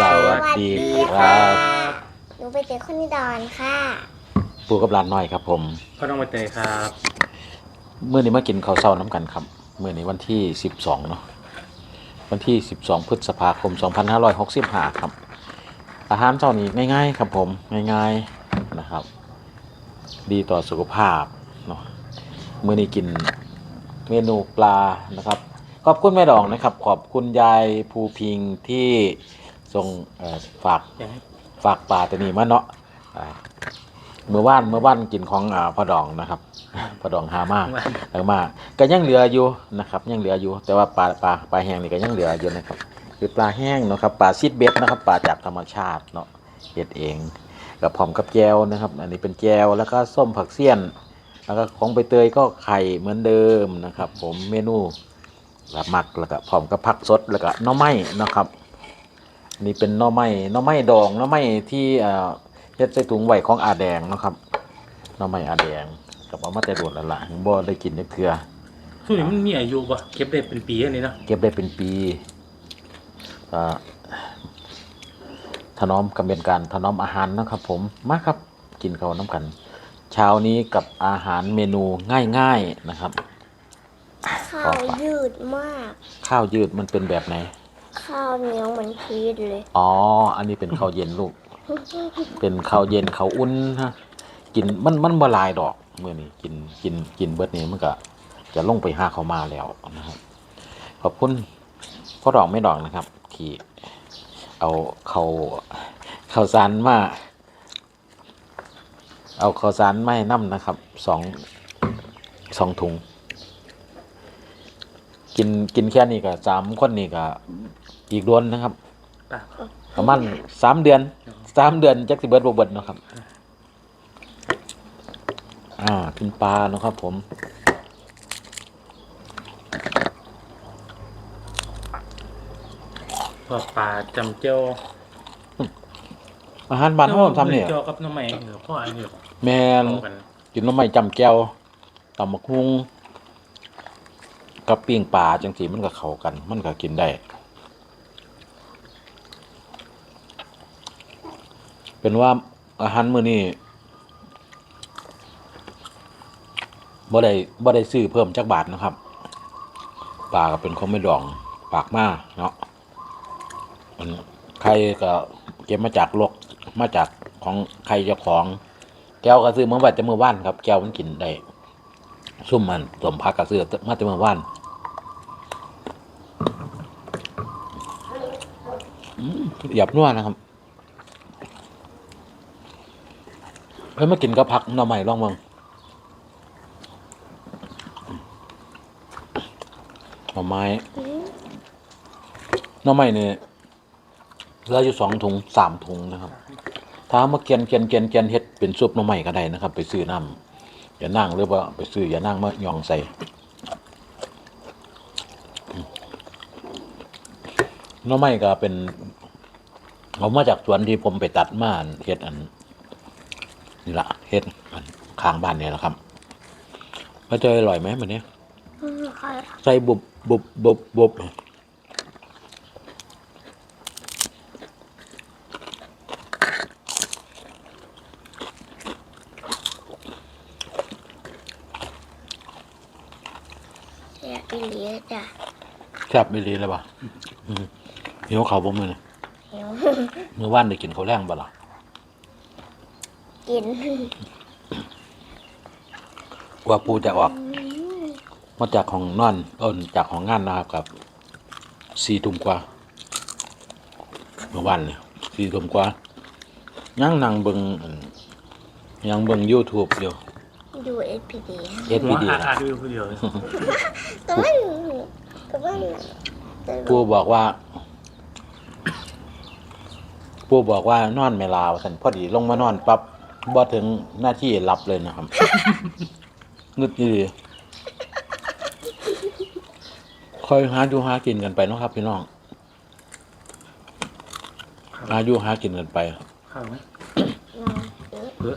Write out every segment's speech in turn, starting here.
สวัสดีครับ หนูไปเจอคนนิดอนค่ะ ปูกับหลานน้อยครับ ผมพ่อน้องใบเตยครับเมื่อนี้มากินข้าวเช้าน้ำกันครับเมื่อนี้วันที่ 12เนาะวันที่ 12 พฤษภาคม 2565ครับ อาหารเช้านี้ง่าย ๆ ครับผมง่ายๆนะครับ ดีต่อสุขภาพเนาะเมื่อนี้กินเมนูปลานะครับ ขอบคุณแม่ดองนะครับ ขอบคุณยายภูพิงที่ ส่งเอ่อฝากยังให้ฝากปลาตัวนี้มาเนาะอ่าเมื่อว่านเมื่อว่านกินของอ่าพอดองนะครับพอดองหามากวันหามากก็ยังเหลืออยู่นะครับยังเหลืออยู่ แต่ว่าปลาปลาปลาแห้งนี่ก็ยังเหลืออยู่นะครับคือปลาแห้งเนาะครับปลาซีดเบ็ดนะครับปลาจากธรรมชาติเนาะเฮ็ดเองกับพร้อมกับแจวนะครับ อันนี้เป็นแจวแล้วก็ส้มผักเสี้ยน แล้วก็ของใบเตยก็ไข่เหมือนเดิมนะครับ ผมเมนูแบบมักแล้วก็พร้อมกับผักสดแล้วก็หน่อไม้นะครับ นี่เป็นหน่อไม้หน่อไม้ดองหน่อไม้ที่เอ่อเฮ็ดใส่ถุงไว้ของอาแดงเนาะครับหน่อไม้อาแดงกับเอามาแต่โดดแล้วล่ะยังบ่ได้กินจักเทื่อช่วงนี้มันมีอายุป่ะเก็บได้เป็นปีอันนี้เนาะเก็บได้เป็นปีอ่าถนอมกำเป็นการถนอมอาหารนะครับ ผมมาครับกินข้าวน้ำกัน เช้านี้กับอาหารเมนูง่าย ๆนะครับ ข้าวยืดมาก ข้าวยืดมันเป็นแบบไหน ข้าวเหนียวเหมือนพีชเลย อ๋อ อันนี้เป็นข้าวเย็นลูก เป็นข้าวเย็นข้าวอุ่นฮะ กินมันมันบลายดอกเมื่อนี้กินกินกินเบิดนี้มันก็จะลงไปหาเขาวมาแล้วนะครับ ขอบคุณพ่อดอกไม่ดอกนะครับ ที่เอาเขาเขาวสารมาเอาข้าวสารมาให้น้ำนะครับสองสองถุง กินกินแค่นี้ก็สามคนนี่ก็อีกโดนนะครับป่ะประมาณสามเดือนสามเดือนจักสิเบิดบ่เบิดเนาะครับ อ่ากินปลาเนาะครับผมพอปลาจำเจียวอาหารบ้านเฮาทำเนี่ยเจียวกับน้ำใหม่เออพ่ออันนี้แม่นเข้ากันกินหน้ำไม้จำแก้วตำบักฮุง กับปิ้งปลาจังสีมันก็เข้ากัน มันก็กินได้ เป็นว่าอาหารมื้อนี้บ่ได้บ่ได้ซื้อเพิ่มจักบาทนะครับปลาก็เป็นของไม่ดองปากมาเนาะมันใครก็เก็บมาจากลกมาจากของใครเจ้าของ แก้วก็ซื้อเมื่อวันแต่เมื่อวานครับ แก้วมันกินได้ซุ่มมันสมพักก็ซื้อมาแต่เมื่อวาน หยับนัวนะครับเฮ้ยมากินก็พักหน่อใหม่ลองเมืองหน่อไม้หน่อไม้เนี่ยเหลืออยู่สองถุงสามถุงนะครับ ถ้ามาเกียนเกียนเกียนเกียนเฮ็ดเป็นซุปหน่อไม้ก็ได้นะครับ ไปซื้อน้ำอย่านั่งหรือว่าไปซื้ออย่านั่งมายองใส่หน่อไม้ก็เป็น เอามาจากสวนที่ผมไปตัดมาเฮ็ดอันนี่ละเฮ็ดอันข้างบ้านเนี่ยแหละครับมาเจออร่อยไหมมันเนี้ยอืมค่ะใส่บุบบุบบุบบุบเสียอีหลีจ้ะแซ่บไม่ดีเลยป่ะอืมหิวเขาวบ่มือนี่เหียว มื้อว่านได้กินข้าวแรงบ่ล่ะกินว่าปูจะออก มาจากของนอนเอินจากของงานนะครับกับสี่ทุ่มกว่าเมื่อวันเนี่ยสี่ทุ่มกว่ายังนั่งเบิงอั่นยังเบิง YouTube อยู่ดูเอสพีดีเอสหัพีวดีอาอาดูคนเดียวเลยก็มันก็มันแต่ปูบอกว่า ปูบอกว่านอนไม่ลาวสันพอดีลงมานอนปั๊บบ่ถึงหน้าที่รับเลยนะครับ งึดดีคอยหาดูหากินกันไปเนาะครับพี่น้องหาอยู่หากินกันไปเข้าไหมนอนเออเออ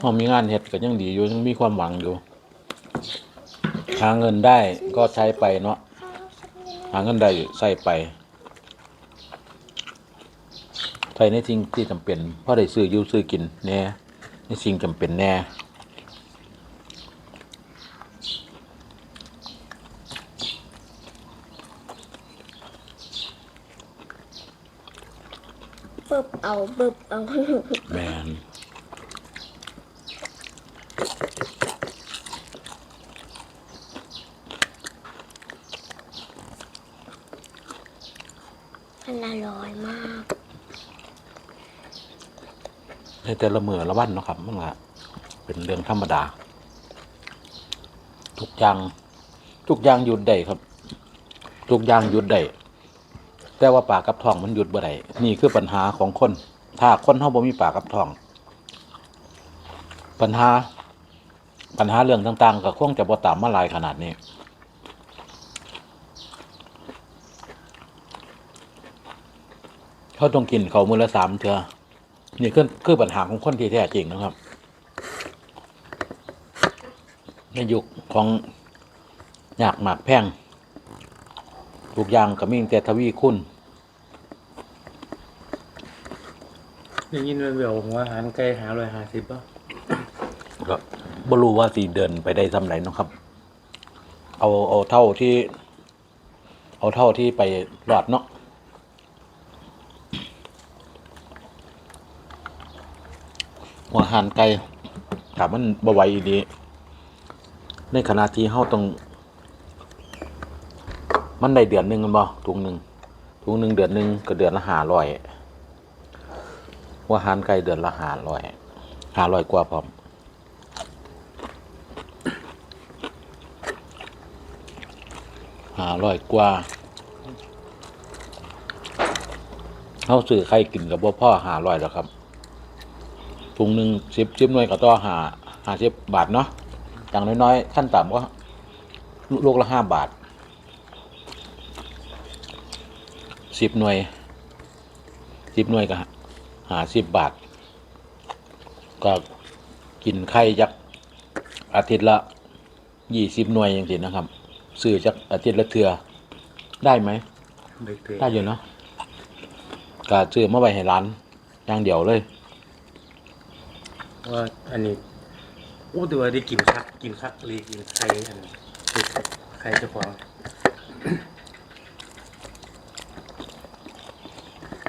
พอมีงานเฮ็ดก็ยังดีอยู่ยังมีความหวังอยู่หาเงินได้ก็ใช้ไปเนาะ หาเงินได้ใส่ไปใส่ในสิ่งที่จำเป็นเพราะได้ซื้ออยู่ซื้อกินแน่ในสิ่งจำเป็นแน่เบิบเอาเบิบเอาแมนมันอร่อยมาก ใน แต่ละมือละวันเนาะครับมันละเป็นเรื่องธรรมดา ทุกอย่าง ทุกอย่างหยุดได้ครับ ทุกอย่างหยุดได้แต่ว่าปากกับท้องมันหยุดบ่ได้นี่คือปัญหาของคน ถ้าคนเฮาบ่มีปากกับท้อง ปัญหา ปัญหาเรื่องต่าง ๆ ก็คงจะบ่ตามมาลายขนาดนี้เขาต้องกินเขามือละสามเทือ นี่คือคือปัญหาของคนที่แท้จริงนะครับ ในยุคของยากหมากแพงทุกอย่างก็มีแต่ทวีคุณได้ยินแววๆหัวอาหารไก่หาร้อยห้าสิบป่ะก็บ่รู้ว่าสีเดินไปได้ทำไหนนาะครับ เอาเอาเท่าที่ เอาเท่าที่ไปรอดเนาะ หัวหันไก่ถามมันบ่ไหวอีดี ในขณะที่เฮาต้อง มันได้เดือนหนึ่งแมันบ่ถุงหนึ่งถุงหนึ่งเดือนหนึ่งก็เดือนละห้าร้อยหัวหันไก่เดือนละห้าร้อยห้าร้อยกว่าพร้อมหาร้อยกว่าเขาซื้อไข่กินกับบ่พ่อหาร้อยแล้วครับ ถุงหนึ่งสิบสิบหน่วยก็ต่อหาหาสิบบาทเนาะอย่างน้อยๆขั้นต่ำก็ลูกละห้าบาทสิบหน่วยสิบหน่วยก็หาสิบบาท ก็กินไข่ยักอาทิตย์ละยี่สิบหน่วยอย่างสินะครับซื้อจากอาทิตย์ละเทือได้ไหมเด็กเตะได้อยู่เนาะก็ซื้อมาไว้ให้ร้านอย่างเดียวเลย ว่าอันนี้อู้แต่ว่าได้กินคักกินคักเลยกินไข่อันนี้คือไข่เจ้าของ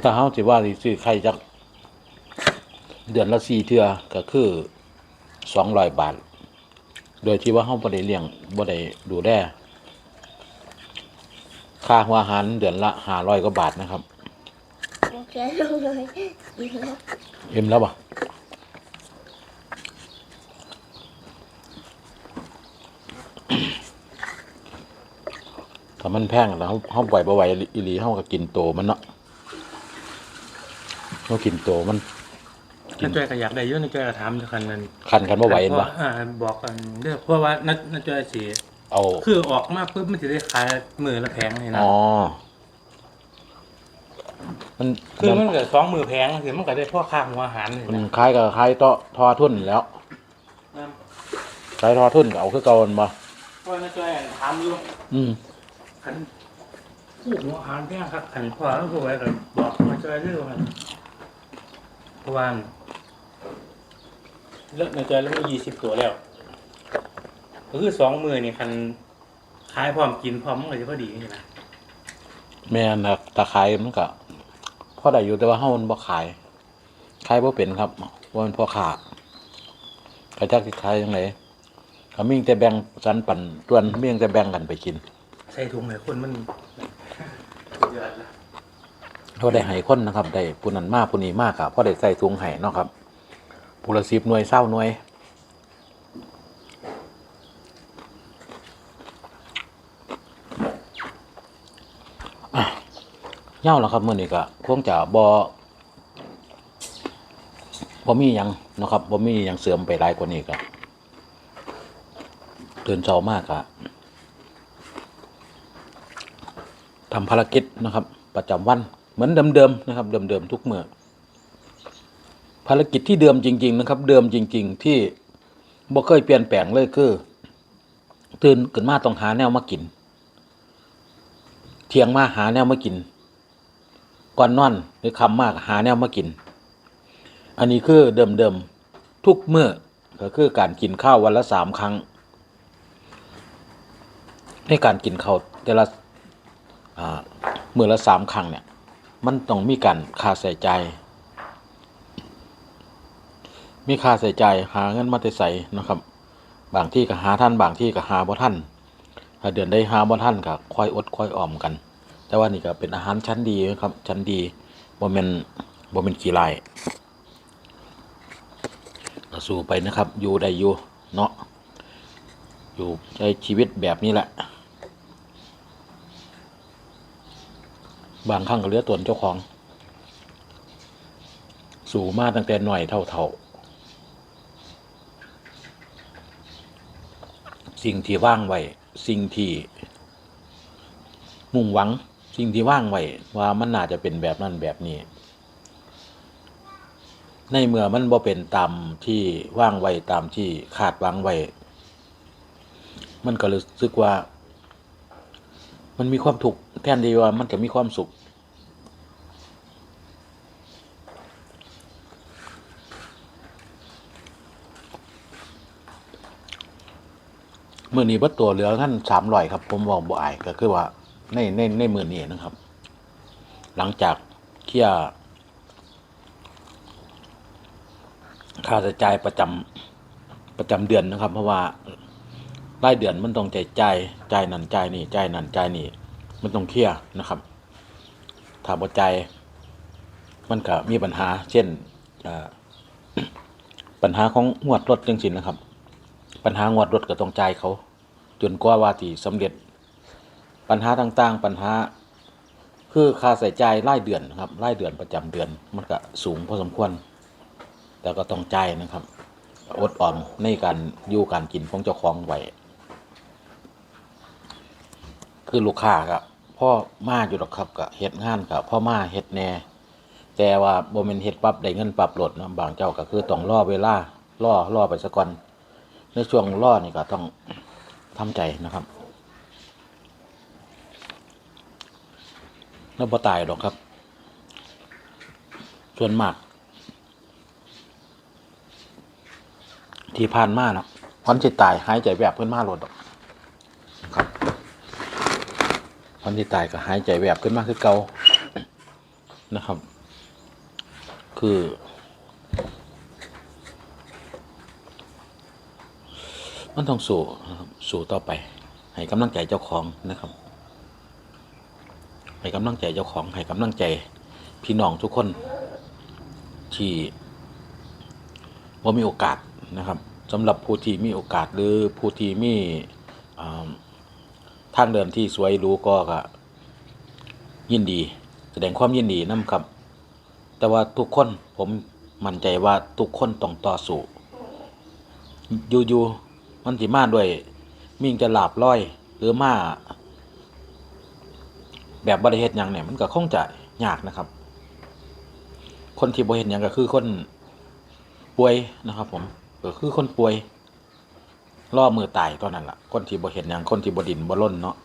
ถ้าเฮาสิว่าสิซื้อไข่จากเดือนละสี่เทือก็คือสองร้อยบาท โดยที่ว่าเฮาบ่ได้เลี้ยงบ่ได้ดูแลค่าหัวอาหารเดือนละห้าร้อยกว่าบาทนะครับ โอเคลงเลยดีแล้วเอ็มแล้วป่ะ ถ้ามันแพงแล้วเฮาไหวบ่ไหวอีหลีเฮาก็กินโตมันเนาะเฮากินโตมันน้าจ้อยก็อยากได้เยอะน้าจ้อยก็ถามทุกคันนั้นคันกันบ่ไหวเห็นบ่อ่าบอกกันเด้อเพราะว่าน้าน้าจ้อยสิเอาคือออกมาปุ๊บมันจะได้ขายมือละแพงนี่นะอ๋อมันคือมันเกิดสองมือแพงคือมันก็ได้พ่อค่าหัวอาหารนี่มันนะคล้ายกับคล้ายต่อทอทุนแหล้วคล้ายทอทุนก็เอาคือเก่ามันบ่เพราะน้าจ้อยถามอยู่อืม คันผู้หัวอาหารแพงครับคันพ่อแล้วผู้ไว้ก็บอกน้าจอยเรื่องว่าเพราะว่าเลิกน้าจอยแล้วมียี่สิบตัวแล้วก็คือสองมือนี่คันขายพร้อมกินพร้อมมันก็จะพอดีนี่นะแม่นนะตาขายมันก็พ่อได้อยู่แต่ว่าเฮามันบ่ขายขายบ่เป็นครับว่ามันพ่อขาใครจักสิขายจังไดก็มีแต่แบ่งสันปันส่วนมีแต่แบ่งกันไปกิน ใส่ถุงให้คนมันเยอะละเขาได้ให้คนนะครับ ได้ผู้นั้นมากผู้นี้มากครับพอได้ใส่ถุงให้เนาะครับผู้ละ10หน่วย20หน่วยเย้าแล้วครับมื้อนี้ก็คงจะบ่บ่มียังนะครับบ่มียังเสริมไปหลายกว่านี้ก็ตื่นเช้ามากอะ ทำภารกิจนะครับ ประจำวันเหมือนเดิมๆนะครับ เดิมๆทุกเมื่อภารกิจที่เดิมจริง ๆ นะครับ เดิมจริง ๆ ที่บ่เคยเปลี่ยนแปลงเลยคือ ตื่นขึ้นมาต้องหาแนวมากิน เที่ยงมาหาแนวมากิน ก่อนนอนหรือคำมากหาแนวมากิน อันนี้คือเดิมเดิมๆทุกเมื่อก็คือการกินข้าววันละสามครั้ง ในการกินข้าวแต่ละ อ่ามื้อละสามครั้งเนี่ย มันต้องมีการค่าใส่ใจ มีค่าใส่ใจหาเงินมาแต่ใส่นะครับ บางที่ก็หาท่านบางที่ก็หาบ่ท่านถ้าเดือนได้หาบ่ท่านก็ค่อยอดค่อยออมกัน แต่ว่านี่ก็เป็นอาหารชั้นดีนะครับชั้นดีบ่แม่นบ่แม่นขี้ไล่ก็สู้ไปนะครับ อยู่ได้อยู่เนาะอยู่ใช้ชีวิตแบบนี้แหละ บางครั้งก็เหลือตนเจ้าของ สู่มาตั้งแต่หน่อยเท่าๆสิ่งที่ว่างไว้สิ่งที่มุ่งหวัง สิ่งที่ว่างไว้ว่ามันน่าจะเป็นแบบนั้นแบบนี้ ในเมื่อมันบ่เป็นตามที่ว่างไว้ตามที่คาดหวังไว้มันก็รู้สึกว่า มันมีความทุกข์แทนที่ว่ามันจะมีความสุข เมื่อนี้เบิดตัวเหลือท่านสามร้อยครับ ผมบอกบ่อายก็คือว่า ในในในมือนี้นะครับ หลังจากเคลียค่าใช้จ่ายประจำประจำเดือนนะครับ เพราะว่า รายเดือนมันต้องใจใจ่ายจ่ายนั่นใจนี่ใจนั่นใจนี่ มันต้องเคลียร์นะครับ ถ้าบ่จ่ายมันก็มีปัญหา เช่นปัญหาของงวดรถจังสินะครับ ปัญหางวดรถก็ต้องใจเขา จนกว่าว่าที่สำเร็จ ปัญหาต่างๆ ปัญหา คือค่าใส่ใจายรายเดือนครับรายเดือนประจำเดือน มันก็สูงพอสมควร แต่ก็ต้องใจนะครับอดออมในการอยู่การกินของเจ้าของไว้ คือลูกค้าก็พ่อมาอยู่หรอกครับก็เฮ็ดงานก็พ่อมาเฮ็ดแหน่แต่ว่าบ่แม่นเฮ็ดปั๊บได้เงินปั๊บโหลดนะบางเจ้าก็คือต้องรอเวลา รอรอไปซะก่อนในช่วงรอนี่ก็ต้องทำใจนะครับแล้วบ่ตายหรอกครับ ส่วนมาก ที่ผ่านมาเนาะคนที่ตายหายใจแบบเพื่อนมาหลดดอกครับ นที่ตายก็หายใจแบบขึ้นมากคือเก่านะครับ คือ มันต้องสู้นะครับสู้ต่อไป ให้กำลังใจเจ้าของนะครับ ให้กำลังใจเจ้าของ ให้กำลังใจพี่น้องทุกคนที่ว่ามีโอกาสนะครับสำหรับผู้ที่มีโอกาสหรือผู้ที่มีอ่า ทางเดินที่สวยรู้ก็ก็ยินดี แสดงความยินดีนํครับ แต่ว่าทุกคนผมมั่นใจว่าทุกคนต้องต่อสู้อยู่ๆมันสิมาด้วย มิ่งจะหลาบร้อย หรือมาแบบบริเหตุอย่างเนี่ยมันก็คงจะยากนะครับ คนที่บริเหตุอย่างก็คือคนป่วยนะครับ ผมก็คือคนป่วย ล่อมือตายตอนนั้นละ่ะ คนที่บริเหตุอย่างคนที่บดินบล้นเนาะ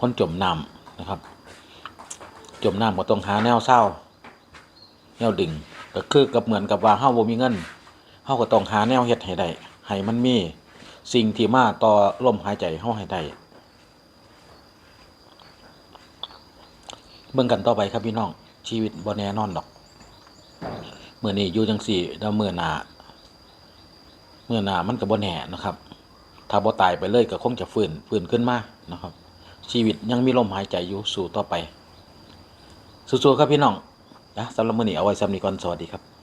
คนจมน้ำนะครับ จมน้ำก็ต้องหาแนวเศร้า แนวดึงก็คือกับเหมือนกับว่าเฮาบ่มีเงินเฮาก็ต้องหาแนวเฮ็ดให้ได้ให้มันมีสิ่งที่มาต่อลมหายใจเฮาให้ได้เบิ่งกันต่อไปครับพี่น้องชีวิตบ่แน่นอนดอกเมื้อนี้อยู่จังซี่แล้วมื้อหน้า มื่อหนามันกับบ่แน่นะครับ ถ้าบ่ตายไปเลยก็คงจะฟื้นฟื้นขึ้นมานะครับ ชีวิตยังมีลมหายใจอยู่สู้ต่อไปสู้ๆครับพี่น้องนะสำหรับมื้อนี้เอาไว้สำนีก่อนสวัสดีครับ